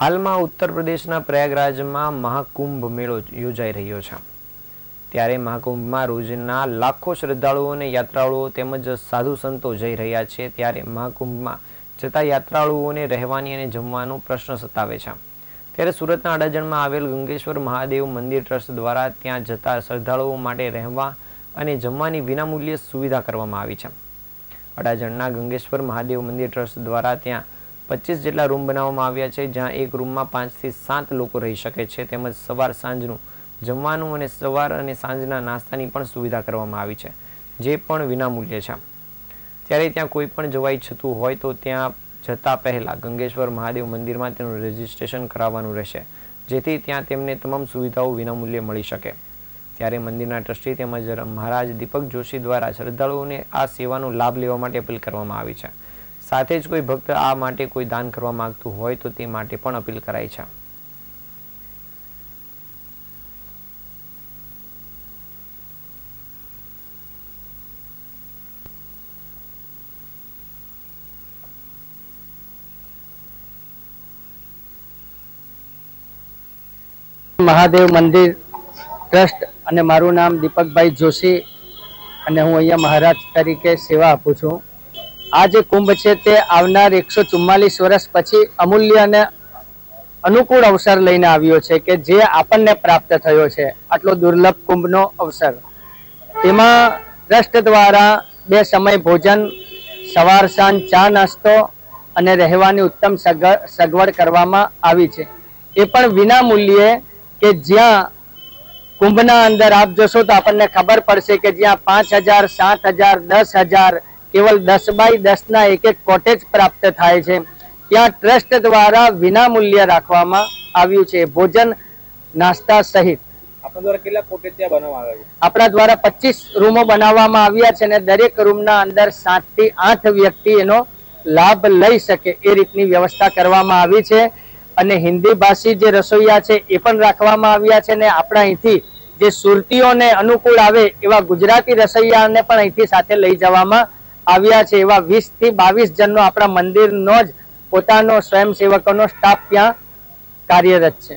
હાલમાં ઉત્તર પ્રદેશના પ્રયાગરાજમાં મહાકુંભ મેળો યોજાઈ રહ્યો છે. ત્યારે મહાકુંભમાં રોજના લાખો શ્રદ્ધાળુઓ અને યાત્રાળુઓ તેમજ સાધુ સંતો જઈ રહ્યા છે. ત્યારે મહાકુંભમાં જતા યાત્રાળુઓને રહેવાની અને જમવાનો પ્રશ્ન સતાવે છે. ત્યારે સુરતના અડાજણમાં આવેલ ગંગેશ્વર મહાદેવ મંદિર ટ્રસ્ટ દ્વારા ત્યાં જતા શ્રદ્ધાળુઓ માટે રહેવા અને જમવાની વિનામૂલ્યે સુવિધા કરવામાં આવી છે. અડાજણના ગંગેશ્વર મહાદેવ મંદિર ટ્રસ્ટ દ્વારા ત્યાં પચીસ જેટલા રૂમ બનાવવામાં આવ્યા છે, જ્યાં એક રૂમમાં પાંચથી સાત લોકો રહી શકે છે. તેમજ સવાર સાંજનું જમવાનું અને સવાર અને સાંજના નાસ્તાની પણ સુવિધા કરવામાં આવી છે, જે પણ વિનામૂલ્ય છે. ત્યારે ત્યાં કોઈ પણ જવા ઈચ્છતું હોય તો ત્યાં જતા પહેલા ગંગેશ્વર મહાદેવ મંદિરમાં તેનું રજિસ્ટ્રેશન કરાવવાનું રહેશે, જેથી ત્યાં તેમને તમામ સુવિધાઓ વિનામૂલ્યે મળી શકે. ત્યારે મંદિરના ટ્રસ્ટી તેમજ મહારાજ દીપક જોશી દ્વારા શ્રદ્ધાળુઓને આ સેવાનો લાભ લેવા માટે અપીલ કરવામાં આવી છે. સાથે જ કોઈ ભક્ત આ માટે કોઈ દાન કરવા માંગતું હોય તો તે માટે પણ અપીલ કરાઈ છે. મહાદેવ મંદિર ટ્રસ્ટ અને મારું નામ દીપકભાઈ જોશી અને હું અહીંયા મહારાજ તરીકે સેવા આપું છું. આ જે કુંભ છે તે આવનાર એકસો ચુમ્માલીસ વર્ષ પછી અમૂલ્ય અને અનુકૂળ અવસર લઈને આવ્યો છે કે જે આપણને પ્રાપ્ત થયો છે. આટલો દુર્લભ કુંભનો અવસર. તેમાં ટ્રસ્ટ દ્વારા બે સમય ભોજન, સવાર, સાંજ, ચા નાસ્તો અને રહેવાની ઉત્તમ સગ- સગવડ કરવામાં આવી છે. એ પણ વિના મૂલ્યે કે જ્યાં કુંભના અંદર આપ જોશો તો આપણને ખબર પડશે કે જ્યાં પાંચ હજાર, સાત હજાર, દસ હજાર કેવલ દસ બાય દસ ના એક એક કોટેજ પ્રાપ્ત થાય છે ત્યાં ટ્રસ્ટ દ્વારા વિના મૂલ્ય રાખવામાં આવ્યું છે ભોજન નાસ્તા સહિત આપણા દ્વારા કેટલા કોટેજ ત્યાં બનાવવામાં આવ્યા છે? આપણા દ્વારા પચીસ રૂમો બનાવવામાં આવ્યા છે અને દરેક રૂમના અંદર સાતથી આઠ વ્યક્તિ એનો લાભ લઈ શકે એ રીતની વ્યવસ્થા કરવામાં આવી છે અને હિન્દી ભાષી જે રસોઈયા છે એ પણ રાખવામાં આવ્યા છે અને આપણા અહીંથી જે સુરતીઓને અનુકૂળ આવે એવા ગુજરાતી રસોઈયાને પણ અહીંથી સાથે લઈ જવામાં આવ્યા છે એવા વીસથી બાવીસ જણનો આપણા મંદિરનો જ પોતાનો સ્વયંસેવકોનો સ્ટાફ ત્યાં કાર્યરત છે.